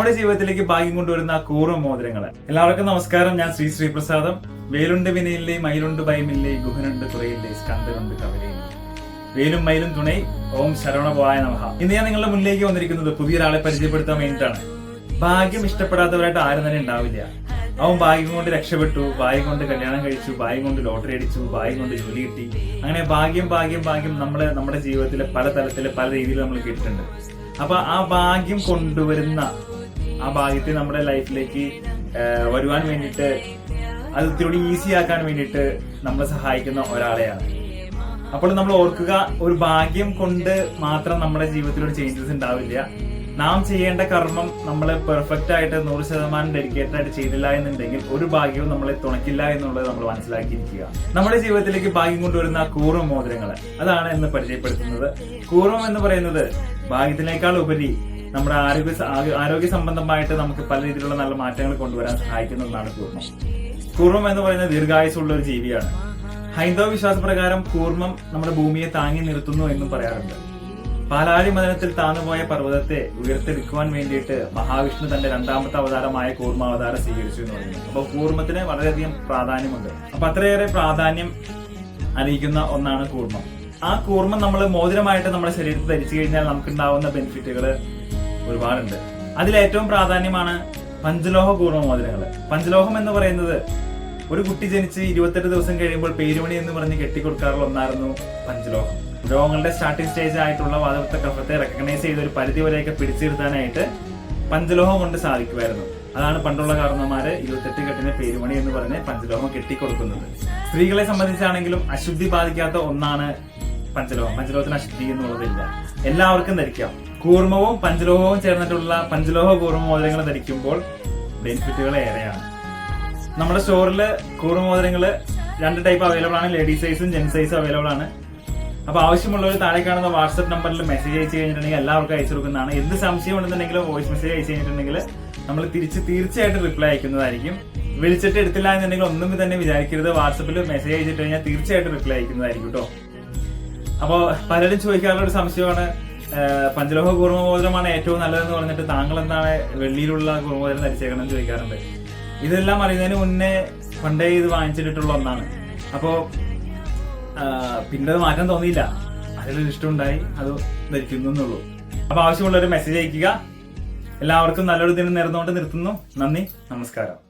നമ്മുടെ ജീവിതത്തിലേക്ക് ഭാഗ്യം കൊണ്ടുവരുന്ന കൂറ മോതിരങ്ങൾ. എല്ലാവർക്കും നമസ്കാരം. ഞാൻ ശ്രീ ശ്രീപ്രസാദം. വേലുണ്ട് വിനയില്ലേ മയിലുണ്ട് ഭയമില്ലേ ഗുഹനുണ്ട് കുറയില്ലേ സ്കന്ധനുണ്ട് കവലയില്ലേ. വേലും മയിലും തുണൈ ഓം ശരവണ പോയ നമഹ. ഇന്ന് ഞാൻ നിങ്ങളുടെ മുന്നിലേക്ക് വന്നിരിക്കുന്നത് പുതിയൊരാളെ പരിചയപ്പെടുത്താൻ വേണ്ടിയിട്ടാണ്. ഭാഗ്യം ഇഷ്ടപ്പെടാത്തവരായിട്ട് ആരും തന്നെ ഉണ്ടാവില്ല. അവൻ ഭാഗ്യം കൊണ്ട് രക്ഷപ്പെട്ടു ഭാഗ്യം കൊണ്ട് കല്യാണം കഴിച്ചു ഭാഗ്യം കൊണ്ട് ലോട്ടറി അടിച്ചു ഭാഗ്യം കൊണ്ട് ജോലി കിട്ടി. അങ്ങനെ ഭാഗ്യം ഭാഗ്യം ഭാഗ്യം നമ്മൾ നമ്മുടെ ജീവിതത്തിലെ പല തലത്തിൽ പല രീതിയിൽ നമ്മൾ കേട്ടിട്ടുണ്ട്. അപ്പൊ ആ ഭാഗ്യം കൊണ്ടുവരുന്ന ആ ഭാഗ്യത്തെ നമ്മുടെ ലൈഫിലേക്ക് വരുവാൻ വേണ്ടിയിട്ട് അത് ഇത്തിരി ഈസി ആക്കാൻ വേണ്ടിയിട്ട് നമ്മളെ സഹായിക്കുന്ന ഒരാളെയാണ്. അപ്പോൾ നമ്മൾ ഓർക്കുക ഒരു ഭാഗ്യം കൊണ്ട് മാത്രം നമ്മുടെ ജീവിതത്തിൽ ഒരു ചേഞ്ചസ് ഉണ്ടാവില്ല. നാം ചെയ്യേണ്ട കർമ്മം നമ്മൾ പെർഫെക്റ്റ് ആയിട്ട് നൂറ് ശതമാനം ഡെഡിക്കേറ്റഡ് ആയിട്ട് ചെയ്തില്ല എന്നുണ്ടെങ്കിൽ ഒരു ഭാഗ്യവും നമ്മളെ തുണക്കില്ല എന്നുള്ളത് നമ്മൾ മനസ്സിലാക്കിയിരിക്കുക. നമ്മുടെ ജീവിതത്തിലേക്ക് ഭാഗ്യം കൊണ്ടുവരുന്ന കൂർവ മോതിരങ്ങൾ അതാണ് ഇന്ന് പരിചയപ്പെടുത്തുന്നത്. കൂർവം എന്ന് പറയുന്നത് ഭാഗ്യത്തിനേക്കാൾ ഉപരി നമ്മുടെ ആരോഗ്യ ആരോഗ്യ- സംബന്ധമായിട്ട് നമുക്ക് പല രീതിയിലുള്ള നല്ല മാറ്റങ്ങൾ കൊണ്ടുവരാൻ സഹായിക്കുന്ന ഒന്നാണ് കൂർമ്മം. കൂർമ്മം എന്ന് പറയുന്നത് ദീർഘായുസുള്ള ഒരു ജീവിയാണ്. ഹൈന്ദവ വിശ്വാസപ്രകാരം കൂർമ്മം നമ്മുടെ ഭൂമിയെ താങ്ങി നിർത്തുന്നു എന്നും പറയാറുണ്ട്. പാലാഴി മദനത്തിൽ താന്നുപോയ പർവതത്തെ ഉയർത്തെടുക്കുവാൻ വേണ്ടിയിട്ട് മഹാവിഷ്ണു തന്റെ രണ്ടാമത്തെ അവതാരമായ കൂർമാവതാരം സ്വീകരിച്ചു എന്ന് പറയുന്നു. അപ്പൊ കൂർമ്മത്തിന് വളരെയധികം പ്രാധാന്യമുണ്ട്. അപ്പൊ അത്രയേറെ പ്രാധാന്യം അറിയിക്കുന്ന ഒന്നാണ് കൂർമ്മം. ആ കൂർമ്മം നമ്മൾ മോതിരമായിട്ട് നമ്മുടെ ശരീരത്തിൽ ധരിച്ചു കഴിഞ്ഞാൽ നമുക്കുണ്ടാവുന്ന ബെനിഫിറ്റുകൾ ഒരുപാടുണ്ട്. അതിലേറ്റവും പ്രാധാന്യമാണ് പഞ്ചലോഹ കൂർമ്മ മോതിരങ്ങൾ പഞ്ചലോഹം എന്ന് പറയുന്നത് ഒരു കുട്ടി ജനിച്ച് ഇരുപത്തെട്ട് ദിവസം കഴിയുമ്പോൾ പേരുമണി എന്ന് പറഞ്ഞ് കെട്ടിക്കൊടുക്കാറുള്ള ഒന്നായിരുന്നു പഞ്ചലോഹം. രോഗങ്ങളുടെ സ്റ്റാർട്ടിംഗ് സ്റ്റേജ് ആയിട്ടുള്ള വാദവത്ത കഫത്തെ റെക്കഗ്നൈസ് ചെയ്ത ഒരു പരിധി വരെയൊക്കെ പിടിച്ചിരുത്താനായിട്ട് പഞ്ചലോഹം കൊണ്ട് സാധിക്കുമായിരുന്നു. അതാണ് പണ്ടുള്ള കാരണന്മാര് ഇരുപത്തെട്ട് കെട്ടിന് പേരുമണി എന്ന് പറഞ്ഞ് പഞ്ചലോഹം കെട്ടിക്കൊടുക്കുന്നത്. സ്ത്രീകളെ സംബന്ധിച്ചാണെങ്കിലും അശുദ്ധി ബാധിക്കാത്ത ഒന്നാണ് പഞ്ചലോഹം പഞ്ചലോഹത്തിന് അശുദ്ധി എന്നുള്ളതില്ല. എല്ലാവർക്കും ധരിക്കാം. കൂർമ്മവും പഞ്ചലോഹവും ചേർന്നിട്ടുള്ള പഞ്ചലോഹ കൂർമ്മ മോതിരങ്ങൾ ധരിക്കുമ്പോൾ ബെനിഫിറ്റുകൾ ഏറെയാണ്. നമ്മുടെ സ്റ്റോറിൽ കൂറുമോതിരങ്ങൾ രണ്ട് ടൈപ്പ് അവൈലബിൾ ആണ്. ലേഡീസ് സൈസും ജെൻസ് സൈസും അവൈലബിൾ ആണ്. അപ്പൊ ആവശ്യമുള്ളവർ താഴെ കാണുന്ന വാട്സ്ആപ്പ് നമ്പറിൽ മെസ്സേജ് അയച്ചു കഴിഞ്ഞിട്ടുണ്ടെങ്കിൽ എല്ലാവർക്കും അയച്ചു കൊടുക്കുന്നതാണ്. എന്ത് സംശയം ഉണ്ടെന്നുണ്ടെങ്കിലും വോയിസ് മെസ്സേജ് അയച്ചു കഴിഞ്ഞിട്ടുണ്ടെങ്കിൽ നമ്മൾ തിരിച്ച് തീർച്ചയായിട്ടും റിപ്ലൈ അയക്കുന്നതായിരിക്കും. വിളിച്ചിട്ട് എടുത്തില്ല എന്നുണ്ടെങ്കിൽ ഒന്നും തന്നെ വിചാരിക്കരുത്. വാട്സപ്പിൽ മെസ്സേജ് അയച്ചിട്ട് കഴിഞ്ഞാൽ തീർച്ചയായിട്ടും റിപ്ലൈ അയക്കുന്നതായിരിക്കും കേട്ടോ അപ്പോൾ പലരും ചോദിക്കാനുള്ള ഒരു സംശയമാണ് പഞ്ചലോഹ കുറുമോദരമാണ് ഏറ്റവും നല്ലതെന്ന് പറഞ്ഞിട്ട് താങ്കൾ എന്താണ് വെള്ളിയിലുള്ള കുറുമോദരം ധരിച്ചേക്കണം ചോദിക്കാറുണ്ട്. ഇതെല്ലാം അറിയുന്നതിന് മുന്നേ പണ്ടേ ഇത് വാങ്ങിച്ചിട്ടുള്ള ഒന്നാണ്. അപ്പോ ആ, പിന്നെ അത് മാറ്റാൻ തോന്നിയില്ല. അതിലൊരു ഇഷ്ടമുണ്ടായി അത് ധരിക്കുന്നു എന്നുള്ളൂ. അപ്പൊ ഒരു മെസ്സേജ് അയക്കുക. എല്ലാവർക്കും നല്ലൊരു ദിനം നേർന്നുകൊണ്ട് നിർത്തുന്നു. നന്ദി നമസ്കാരം.